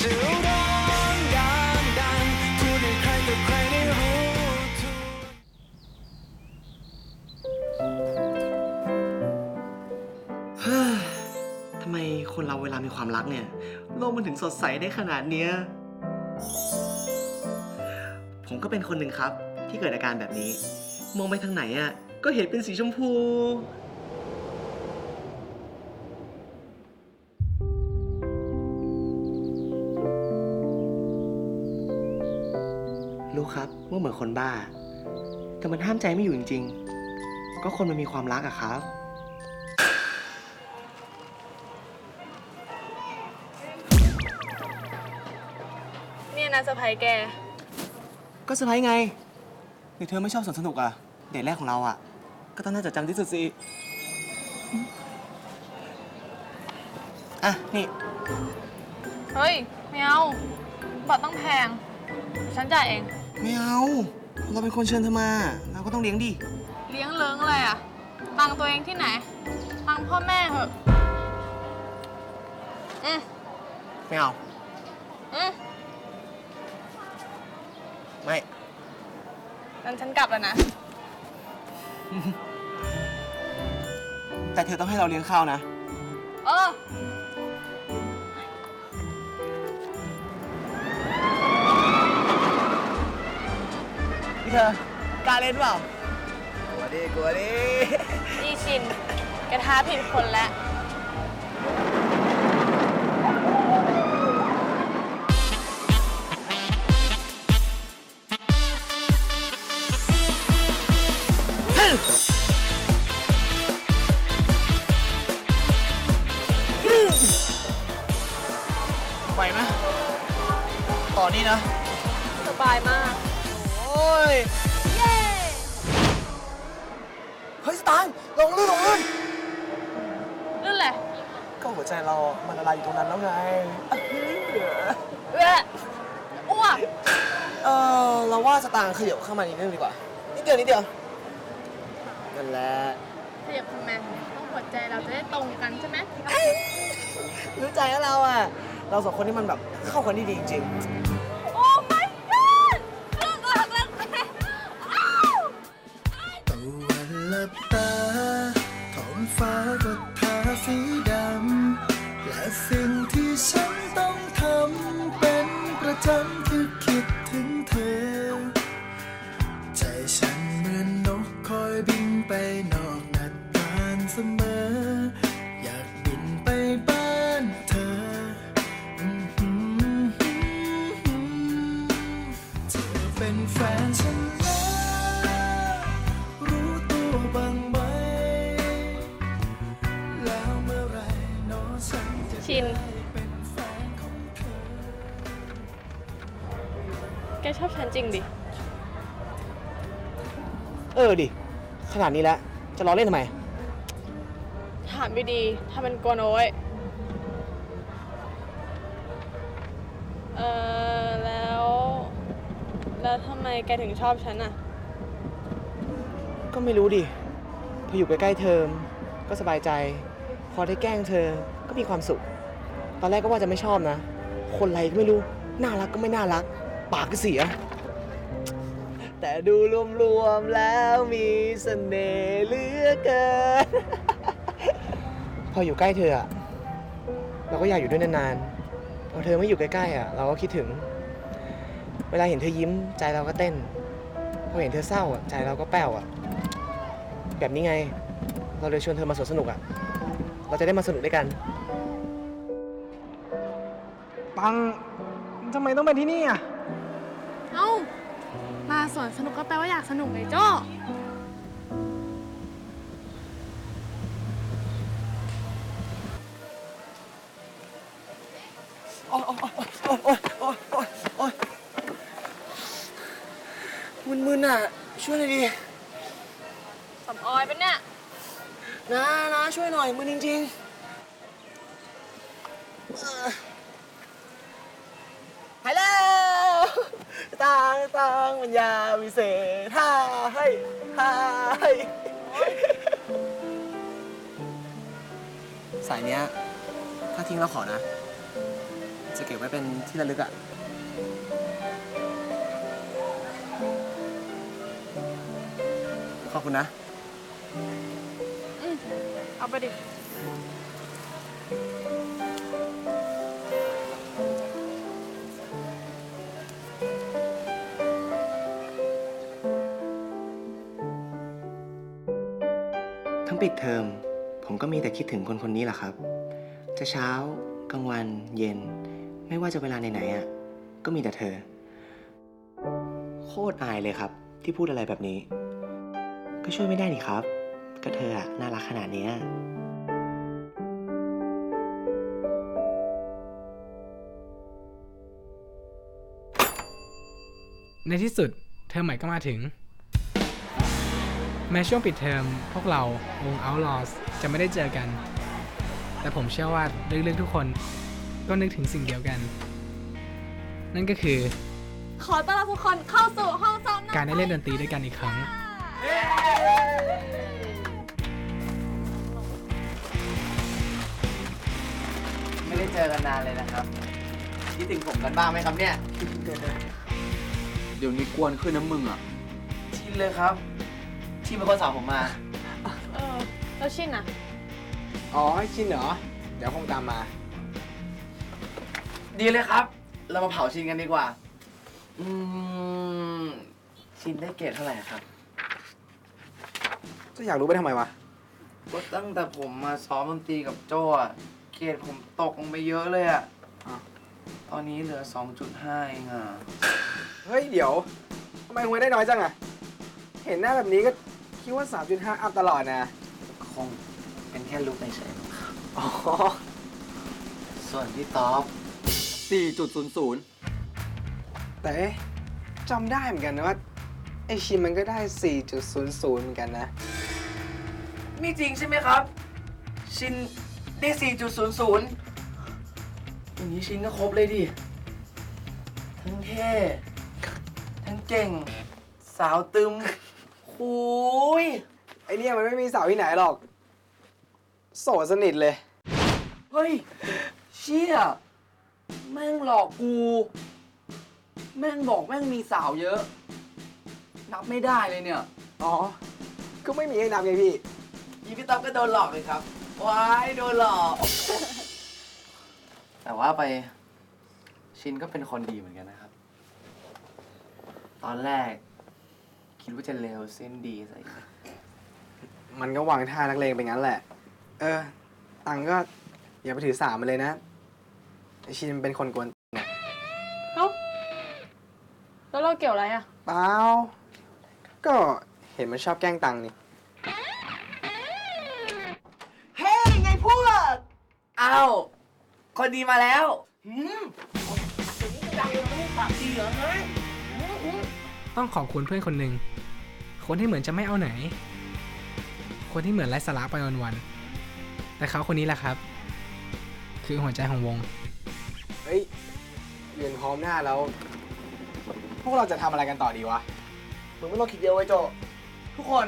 จะร้องดังดังพูดให้ใครต่อใครได้รู้ทั่วทำไมคนเราเวลามีความรักเนี่ย โลกมันถึงสดใสได้ขนาดเนี้ย ผมก็เป็นคนหนึ่งครับ ที่เกิดอาการแบบนี้ มองไปทางไหนอะ ก็เห็นเป็นสีชมพู ว่าเหมือนคนบ้า แต่มันห้ามใจไม่อยู่จริง ๆ ก็คนมันมีความรักอะครับ เนี่ยนะเซอร์ไพรส์แก ก็เซอร์ไพรส์ไงหรือเธอไม่ชอบสวนสนุกอะเดทแรกของเราอะก็ต้องน่าจดจำที่สุดสิอะ นี่ เฮ้ยไม่เอาบัตรต้องแพง ฉันจ่ายเอง ไม่เอา เราเป็นคนเชิญเธอมา เราก็ต้องเลี้ยงดิ เลี้ยงเลิงอะไรอะ ตังค์ตัวเองที่ไหน ตังค์พ่อแม่เหอะ อืมไม่เอา อืมไม่ งั้นฉันกลับแล้วนะ แต่เธอต้องให้เราเลี้ยงข้าวนะ เออ เธอกล้าเล่นเปล่ากลัวดิกลัวดิอีชินแกท้าผิดคนแล้ว ไหวไหมต่อนี่นะสบายมากโอ้ย เย้ เฮ้ยสตางค์ลงลื่นลงลื่นนั่นแหละก็หัวใจเรามันละลายอยู่ตรงนั้นแล้วไงเว้ยอ้วกเออเราว่าสตางค์ขยับเข้ามานิดนึงดีกว่า นิดเดียวนิดเดียว นั่นแหละ ขยับทำไมต้องหัวใจเราจะได้ตรงกันใช่ไหมรู้ใจแล้วเราอะ เราสองคนนี่มันแบบเข้ากันได้ดีจริงโสมอ อยากบินไปบ้านเธอเธอเป็นแฟนฉันแล้วรู้ตัวบ้างไหม แล้วเมื่อไรเนอฉันจะชิน ได้เป็นแฟนของเธอ แกชอบฉันจริงดิ เออดิ ขนาดนี้แล้ว จะล้อเล่นทำไม ถามดีๆถ้าเป็นกลัวนโอ้ยเออแล้ว แล้วทำไมแกถึงชอบฉันอะก็ไม่รู้ดิ พออยู่ใกล้ๆเธอก็สบายใจ พอได้แกล้งเธอก็มีความสุข ตอนแรกก็ว่าจะไม่ชอบนะ คนไรก็ไม่รู้ น่ารักก็ไม่น่ารัก ปากก็เสีย แต่ดูรวมๆแล้วมีเสน่ห์เหลือเกิน พออยู่ใกล้เธออะเราก็อยากอยู่ด้วยนานๆ พอเธอไม่อยู่ใกล้ๆอะเราก็คิดถึง เวลาเห็นเธอยิ้มใจเราก็เต้น พอเห็นเธอเศร้าอะใจเราก็แป้วอะแบบนี้ไง เราเลยชวนเธอมาสวนสนุกอะเราจะได้มาสนุกด้วยกัน ปังทำไมต้องไปที่นี่อะเอ้า มาสวนสนุกก็แปลว่าอยากสนุกไงโจ้ วยหน่อยมึนจริงๆเอ่อหลตางตางมันยาวิเศษฮ่าให้ฮ่าให้สายเนี้ย ถ้าทิ้งเราขอนะ จะเก็บไว้เป็นที่ระลึกอะขอบคุณนะ เอาไปดิทั้งปิดเทอม ผมก็มีแต่คิดถึงคนคนนี้แหละครับ จะเช้ากลางวันเย็น ไม่ว่าจะเวลาไหนๆอะ ก็มีแต่เธอ โคตรอายเลยครับ ที่พูดอะไรแบบนี้ ก็ช่วยไม่ได้นี่ครับ ก็เธออะน่ารักขนาดเนี้ยในที่สุดเทอมใหม่ก็มาถึง แม้ช่วงปิดเทอมพวกเราวง Outlaws จะไม่ได้เจอกัน แต่ผมเชื่อว่าลึกๆทุกคนก็นึกถึงสิ่งเดียวกัน นั่นก็คือ ขอต้อนรับทุกคนเข้าสู่ห้องซ้อมการได้เล่นดนตรีด้วยกันอีกครั้งไม่ เจอกันนานเลยนะครับคิดถึงผมกันบ้างไหมครับเนี่ย เดี๋ยวนี้กวนขึ้นน้ำมึงอะ ชินเลยครับที่เป็นคนสอนผมมา เออ แล้วชินอะ อ๋อชินเหรอ เดี๋ยวคงตามมา ดีเลยครับ เรามาเผาชินกันดีกว่า อืม ชินได้เกรดเท่าไหร่ครับ จะอยากรู้ไปทำไมวะ ก็ตั้งแต่ผมมาซ้อมดนตรีกับโจ้อะ เกรดผมตกลงไปเยอะเลยอะอ้าวตอนนี้เหลือ 2.5 เองอะเฮ้ย เดี๋ยวทำไมมึงได้น้อยจังอะเห็นหน้าแบบนี้ก็คิดว่า 3.5 อัพตลอดนะ คงเป็นแค่ลุกในเฉยอ๋อ ส่วนพี่ต๊อบ4.00 แต่เอ๊ะจำได้เหมือนกันนะว่า ไอชินมันก็ได้ 4.00 เหมือนกันนะ นี่จริงใช่ไหมครับ ชิน ได้ 4.00อย่างนี้ชินก็ครบเลยดิ ทั้งเท่ ทั้งเก่ง สาวตึมหูยไอเนี่ยมันไม่มีสาวที่ไหนหรอก โสดสนิทเลย เฮ้ย เชี่ย แม่งหลอกกู แม่งบอกแม่งมีสาวเยอะ นับไม่ได้เลยเนี่ย อ๋อ ก็ไม่มีให้นับไงพี่ ยีพี่ต๊อบก็โดนหลอกเลยครับ ว้ายโดนหลอก แต่ว่าไปชินก็เป็นคนดีเหมือนกันนะครับ ตอนแรก คิดว่าจะเลวเส้นดีใส่มันก็วางท่านักเลงไปงั้นแหละ เออ ตังก็อย่าไปถือสามันเลยนะไอชินมันเป็นคนกวนเอ้าแล้วเราเกี่ยวอะไรอะ เปล่าก็เห็นมันชอบแกล้งตังนี่ อ้าว คนดีมาแล้ว หืมดังเลยปากดีเหรอเฮ้ยต้องขอบคุณเพื่อนคนหนึ่ง คนที่เหมือนจะไม่เอาไหน คนที่เหมือนไร้สาระไปวันๆ แต่เขาคนนี้แหละครับ คือหัวใจของวง เฮ้ยเรียนพร้อมหน้าแล้ว พวกเราจะทำอะไรกันต่อดีวะ มึงไม่ต้องคิดเยอะไว้โจ ทุกคน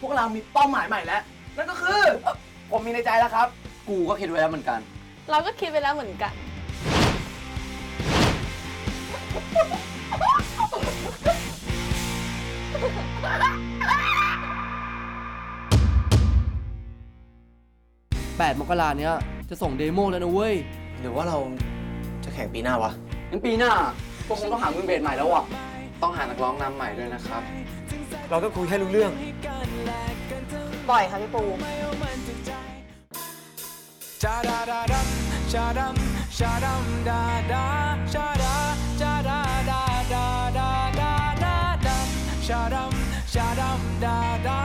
พวกเรามีเป้าหมายใหม่แล้ว นั่นก็คือเอ่อผมมีในใจแล้วครับ กูก็คิดไว้แล้วเหมือนกัน เราก็คิดไปแล้วเหมือนกัน 8 มกราเนี้ยจะส่งเดโมแล้วนะเว้ย หรือว่าเราจะแข่งปีหน้าวะ งั้นปีหน้าพวกคงต้องหามือเบสใหม่แล้วอะ ต้องหานักร้องนำใหม่ด้วยนะครับ เราก็คุยแค่รู้เรื่อง บ่อยค่ะพี่ปู Sha da da dum, sha dum, sha dum da da, sha da, sha da da da da da da dum, sha dum, sha dum da da.